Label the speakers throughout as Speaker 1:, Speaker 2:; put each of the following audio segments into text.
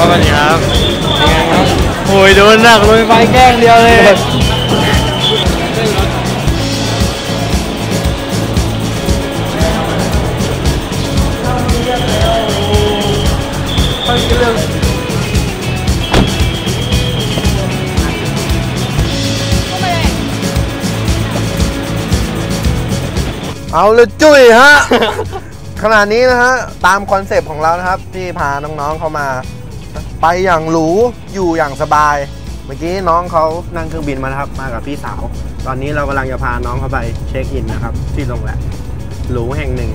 Speaker 1: สวัสดีครับโอ้ยโดนหนักเลยไฟแกล้งเดียวเลย
Speaker 2: เอาเลยจุ้ยฮะขณะนี้นะฮะ ตามคอนเซปต์ของเรานะครับ ที่พาน้องๆเขามา ไปอย่างหรู อยู่อย่างสบาย เมื่อกี้น้องเขานั่งเครื่องบินมานะครับ มากับพี่สาว ตอนนี้เรากำลังจะพาน้องเขาไปเช็คอินนะครับ ที่โรงแรมหรูแห่งหนึ่ง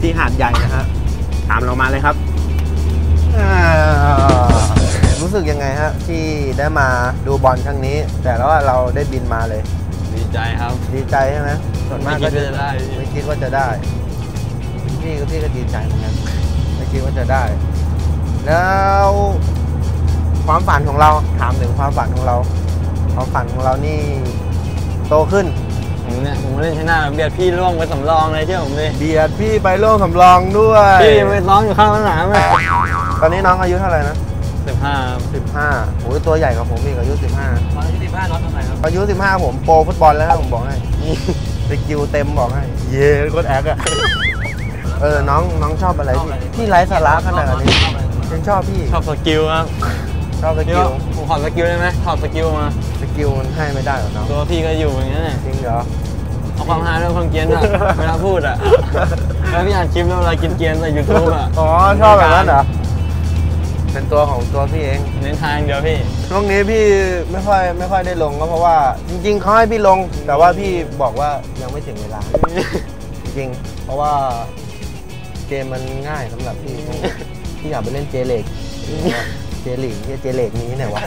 Speaker 2: ที่หาดใหญ่นะฮะตามเรามาเลยครับอ่ารู้สึกยังไงฮะที่ได้มาดูบอลครั้งนี้ แต่แล้วาเราได้บินมาเลย
Speaker 1: ดีใจครับ
Speaker 2: ดีใจใช่ไหมส่วนมากก็
Speaker 1: ไม่คิดว่าจะได้
Speaker 2: ไม่คิดว่าจะได้พี่ก็พี่ก็ดีใจเหมือนกันไม่คิดว่าจะได้ แล้วความฝันของเราถามถึงความฝันของเรา ความฝันของเรานี่โตขึ้น
Speaker 1: ผมเนี่ยผมเล่นชนะเบียดพี่ล่วงไปสำรองเลยเชื่อผมดิ
Speaker 2: เบียดพี่ไปร่วมสำรองด้วย
Speaker 1: พี่ยังไปซ้อมอยู่ข้างสนามเลย
Speaker 2: ตอนนี้น้องอายุเท่าไหร่นะ
Speaker 1: สิบห้า
Speaker 2: สิบห้าโอ้ยตัวใหญ่กว่าผมอีกอายุสิบห้า
Speaker 1: ตอนอายุสิบห้าน็อตทำไมครับ
Speaker 2: อายุสิบห้าผมโปรฟุตบอลแล้วผมบอกให้สกิลเต็มบอกให้ เย้โคตรแอคอะเออน้องน้องชอบอะไรพี่พี่ไร้สาระขนาดนี้ ยังชอบพี่
Speaker 1: ชอบสกิลครับ
Speaker 2: ชอบส
Speaker 1: เดี๋
Speaker 2: กิ
Speaker 1: ยว
Speaker 2: ล
Speaker 1: ผมขอสกิลได้ไหมถอดสกิลมา
Speaker 2: สกิลมันให้ไม่ได้หรอน้อง
Speaker 1: ตัวพี่ก็อยู่อย่างนั้นแหละ
Speaker 2: จริงเหรอ
Speaker 1: เอาความฮาด้วยความเกรียนอะเวลาพูดอะแล้วพี่อ่านคลิปแล้วเวลากินเกรียนใส่ยูทูบอะ
Speaker 2: อ๋อชอบแบบนั้นเหรอ เป็นตัวของตัวพี่เอง
Speaker 1: เน้นทางเดียวพี่
Speaker 2: ช่วงนี้พี่ไม่ค่อยไม่ค่อยได้ลงก็เพราะว่าจริงๆเขาให้พี่ลง แต่ว่าพี่บอกว่ายังไม่ถึงเวลา จริงๆเพราะว่าเกมมันง่ายสำหรับพี่ พี่อยากไปเล่นเจเล็กเจลีกเจเล็กนี้ไหนวะ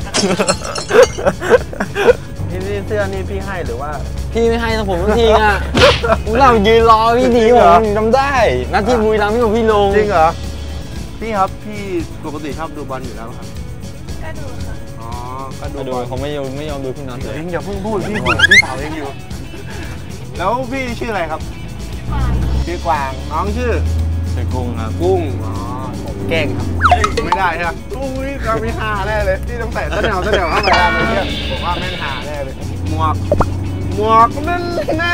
Speaker 2: พี่นี่เสื้อนี่พี่ให้หรือว่า
Speaker 1: พี่ไม่ให้ทั้งผมทั้งทีอะผมเรายืนรอพี่ดี
Speaker 2: จริง
Speaker 1: ผ
Speaker 2: เหรอ
Speaker 1: มจำได้นัดที่บุรีรัมย์พี่บอกพี่ลง
Speaker 2: จริงเหรอพี่ครับพี่ปกติชอบดูบอลอยู่แล้วครับ
Speaker 3: ก็ดูค่ะ
Speaker 2: อ๋อก็ดู
Speaker 1: มาดู
Speaker 2: บอล
Speaker 1: เขาไม่ยอมไม่ยอมดูพี่น็อตเลย
Speaker 2: เองอย่าเพิ่งพูดพี่คุยกับพี่สาวเองอยู่แล้วพี่ชื่ออะไรครับ ชื่อกวางน้องชื่อ
Speaker 1: เป็นกุ้งครับ
Speaker 2: กุ้งอ๋อ ผมเก่งครับ ไม่ได้ใช่ไหมอุ้ยเรามีหาแน่เลยที่ต้องใส่ต้นแนวต้นแนวเข้าไปแล้วเนี่ยผมว่าแม่งหาแน่เลยหมวกหมวกนั่นแน่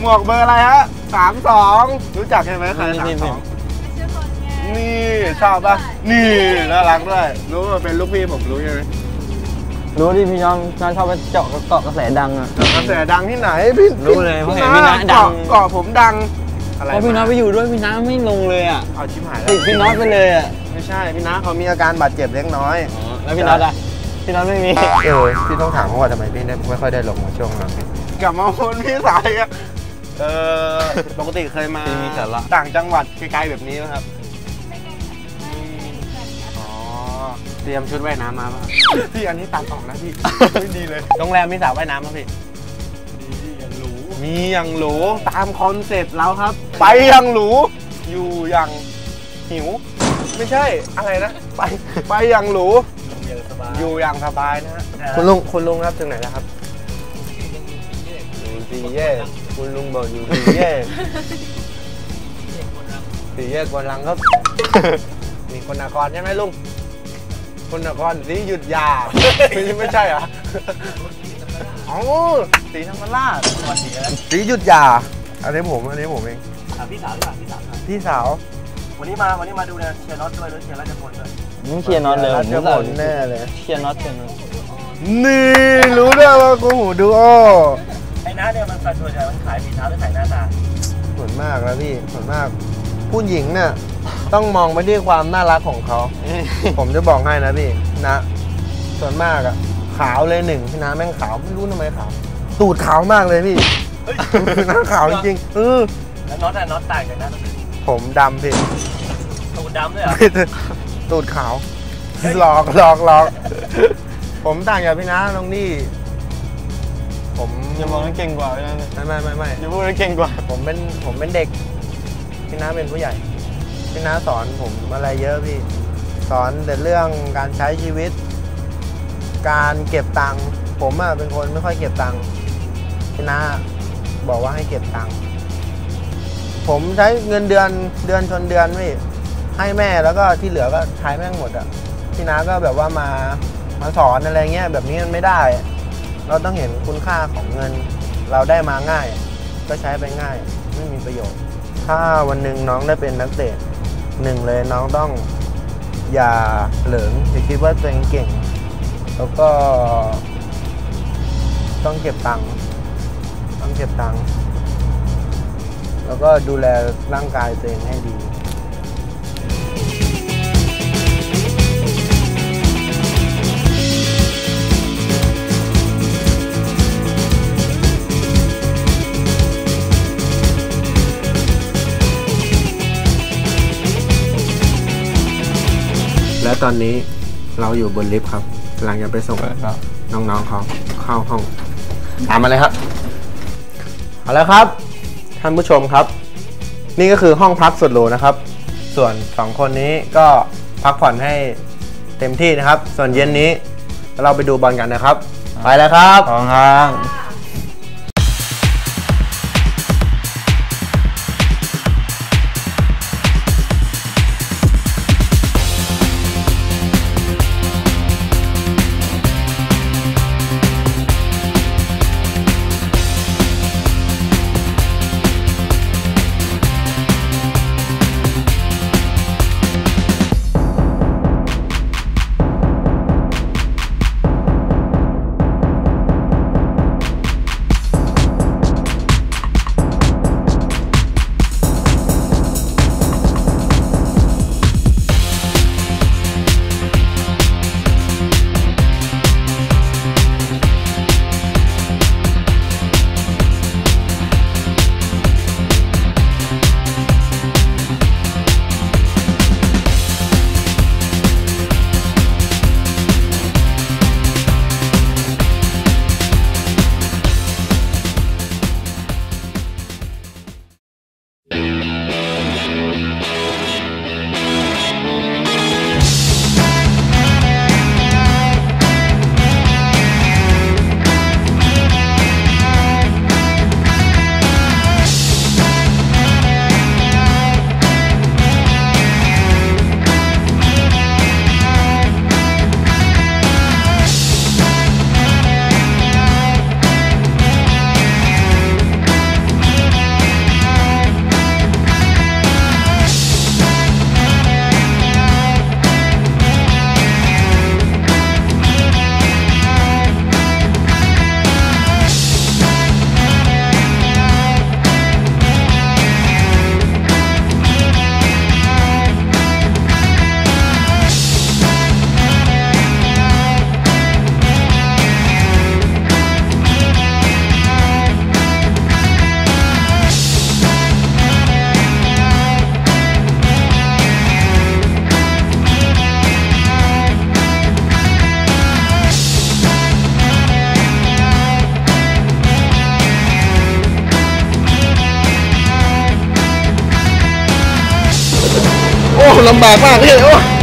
Speaker 2: หมวกเบอร์อะไรฮะสามสองรู้จักใช่ไหมใครสามสอง
Speaker 3: ไม่ใช่คนไง
Speaker 2: นี่ชอบปะนี่น่ารักด้วยรู้ว่าเป็นลูกพี่ผมรู้ใช่ไหม
Speaker 1: รู้ที่พี่น้องน้องชอบไปเจาะเกาะกระแสดังอะ
Speaker 2: กระแสดังที่ไหนพี่
Speaker 1: รู้เลยเพราะเห็นพี่น้าดัง
Speaker 2: เกาะเกาะผมดัง อะไร
Speaker 1: เพราะพี่น็อตไปอยู่ด้วยพี่น้าไม่ลงเลยอะ
Speaker 2: เอาชิมหายแล้
Speaker 1: ติด
Speaker 2: ว
Speaker 1: พี่น็อตไปเลยอะ
Speaker 2: ไม่ใช่พี่น้าเขามีอาการบาดเจ็บเล็กน้อย
Speaker 1: อ๋อแล้วพี่น็อตอะพี่น็อตไม่มี
Speaker 2: เออพี่ต้องถามเขาว่าทำไมพี่ได้ไม่ค่อยได้ลงมาช่วงหลังกลับมาคนพี่สายอะเออปกติเคยมา
Speaker 1: พี่มีสาระ
Speaker 2: ต่างจังหวัดไกลๆแบบนี้ไหมครับ
Speaker 3: ไม่ไงค่ะไม่ไม่เหมือนกัน
Speaker 2: อ๋อเตรียมชุดว่ายน้ำมาป่ะพี่อันนี้ตัดออกนะพี่ไม่ดีเลยโรงแรมมีสระว่ายน้ำป่ะพี่
Speaker 1: ดีอย่างรู้
Speaker 2: มีอย่างหรูตามคอนเซ็ปต์เราครับ ไปอย่างหรูอยู่อย่างหิว ไม่ใช่อะไรนะ ไปไปอย่างหรู
Speaker 1: อย่างสบาย
Speaker 2: อยู่อย่างสบายนะฮะคุณลุงคุณลุงครับถึงไหนแล้วครับอยู่สี่แยกคุณลุงบอกอยู่สี่แยกสี่แยกกวนลังครับ มีคนนครใช่ไหมลุงคนนครสีหยุดยาไม่ใช่ไม่ใช่เหรอ อ๋อสีธรรมราช
Speaker 1: วันนี้แล้ว
Speaker 2: สีหยุดยา อันนี้ผม อันนี้ผมเอง
Speaker 1: ถามพี่สาวดีกว่าพี่สาวครับ
Speaker 2: พี่สาว
Speaker 4: วันนี้มา วันนี้มาดูเนี่ยเชียร์น็อตด้วยหรือเชียร์ราชพลด้วย
Speaker 1: ไม่เชียร์น็อตเลย
Speaker 2: รัชพลแน่เลย
Speaker 1: เชียร์น็อตเชียร์น็อต
Speaker 2: นี่รู้ด้วยว่ากูหูดูโอ
Speaker 4: ไอ้น้าเนี่ยมันสัดส่วนใหญ่มันขายฝีเท้าหรือขายหน้าตา
Speaker 2: ส่วนมากแล้วพี่ส่วนมากผู้หญิงเนี่ยต้องมองไปที่ความน่ารักของเขา ผมจะบอกให้นะพี่นะ ส่วนมากอะ ขาวเลยหนึ่งพี่น้าแม่งขาวไม่รู้ทำไมขาว ตูดขาวมากเลยพี่หน้าขาวจริงๆเออ
Speaker 4: แล้วน็อตอะน็อตต่างจากหน้าตรงไหน
Speaker 2: ผมดำพี่
Speaker 4: ตูดดำด้วยเหรอ
Speaker 2: ตูดขาวหลอกหลอกหลอกผมต่างจากพี่น้าตรงนี้ผม
Speaker 1: อย่ามองว่าเก่งกว่าพี่น็อต
Speaker 2: ไม่ไม่ไม่ไม่
Speaker 1: อย่าพูดว่าเก่งกว่า
Speaker 2: ผมเป็นผมเป็นเด็กพี่น้าเป็นผู้ใหญ่พี่น้าสอนผมอะไรเยอะพี่ สอนแต่เรื่องการใช้ชีวิต การเก็บตังค์ผมอะเป็นคนไม่ค่อยเก็บตังค์พี่น้าบอกว่าให้เก็บตังค์ผมใช้เงินเดือนเดือนชนเดือนพี่ให้แม่แล้วก็ที่เหลือก็ใช้แม่งหมดอะพี่น้าก็แบบว่ามามาสอนอะไรเงี้ยแบบนี้มันไม่ได้ เราต้องเห็นคุณค่าของเงิน เราได้มาง่าย ก็ใช้ไปง่าย ไม่มีประโยชน์ ถ้าวันหนึ่งน้องได้เป็นนักเตะหนึ่งเลยน้องต้องอย่าเหลิงอย่าคิดว่าตัวเองเก่ง แล้วก็ ต้องเก็บตังค์ต้องเก็บตังค์แล้วก็ดูแลร่างกายตัวเองให้ดีและตอนนี้เราอยู่บนลิฟต์ครับ กำลังจะไปส่งน้องๆเขาเข้าห้องตามมาเลยครับเอาแล้วครับ ท่านผู้ชมครับ นี่ก็คือห้องพักสุดหรูนะครับ ส่วนสองคนนี้ก็พักผ่อนให้เต็มที่นะครับ ส่วนเย็นนี้เราไปดูบอลกันนะครับ ไปแล้วครับ
Speaker 1: สองครั้ง
Speaker 2: โอ้ ลำบากมากพี่โอ้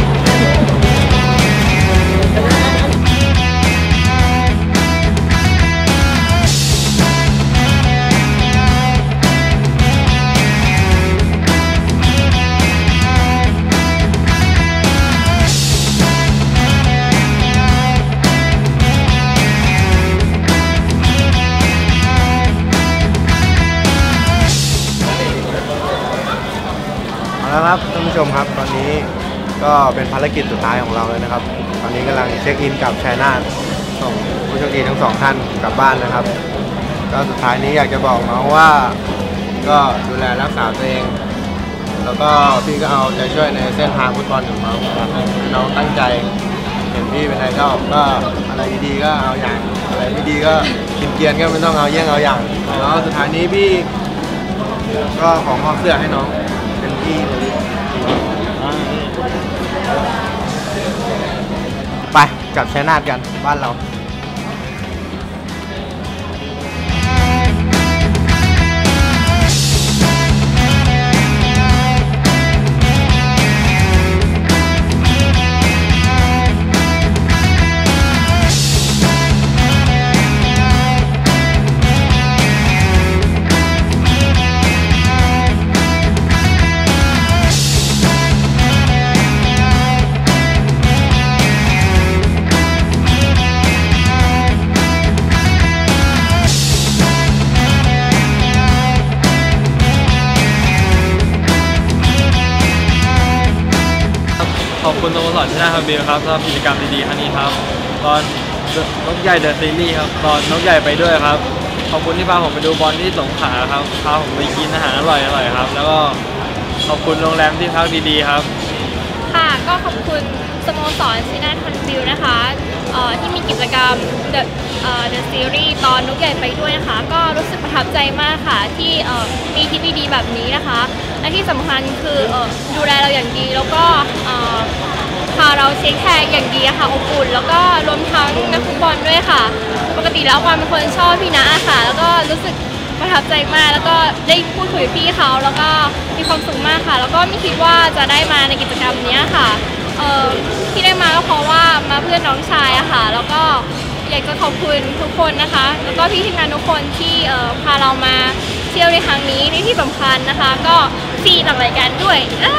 Speaker 2: ครับ ตอนนี้ก็เป็นภารกิจสุดท้ายของเราเลยนะครับ ตอนนี้กำลังเช็คอินกับชัยนาทส่งผู้โชคดีทั้งสองท่านกลับบ้านนะครับ ก็สุดท้ายนี้อยากจะบอกน้องว่าก็ดูแลรักษาตัวเอง แล้วก็พี่ก็เอาใจช่วยในเส้นทางฟุตบอลของน้องนะครับให้น้องตั้งใจเห็นพี่เป็นไอดอลก็อะไรดีๆก็เอาอย่างอะไรไม่ดีก็กินเกียนก็ไม่ต้องเอาเยี่ยงเอาอย่างแล้วสุดท้ายนี้พี่ก็ของมอบเสื้อให้น้องเป็นพี่ ไปกลับชัยนาทกันบ้านเรา
Speaker 5: คุณสโมสรชนะครับบิลครับสำหรับกิจกรรมดีๆครั้งนี้ครับ ตอนนกใหญ่เดอะซีรีส์ครับ ตอนนกใหญ่ไปด้วยครับ ขอบคุณที่พาผมไปดูบอลที่สงขลาครับ พาผมไปกินอาหารอร่อยๆครับ แล้วก็ขอบคุณโรงแรมที่พักดีๆครับ
Speaker 3: ค่ะก็ขอบคุณสโมสรซีนันทันบิลนะคะที่มีกิจกรรม The เอ่อ The Series ตอนนุกใหญ่ไปด้วยนะคะ ก็รู้สึกประทับใจมากค่ะที่มีทริปดีๆแบบนี้นะคะ และที่สำคัญคืออดูแลเราอย่างดีแล้วก็พาเราเช็คแคร์อย่างดีค่ะอบอุ่นแล้วก็รวมทั้งนักฟุตบอลด้วยค่ะ ปกติแล้วปอนเป็นคนชอบพี่นะค่ะ แล้วก็รู้สึกประทับใจมากแล้วก็ได้พูดคุยพี่เขาแล้วก็มีความสุขมากค่ะ แล้วก็ไม่คิดว่าจะได้มาในกิจกรรมนี้ค่ะที่ได้มาก็เพราะว่ามาเพื่อนน้องชายอะค่ะ แล้วก็อยากจะขอบคุณทุกคนนะคะ แล้วก็พี่ทีมงานทุกคนที่พาเรามา เที่ยวในครั้งนี้ในที่สำคัญนะคะ ก็ฟรีจากรายการด้วยอ้า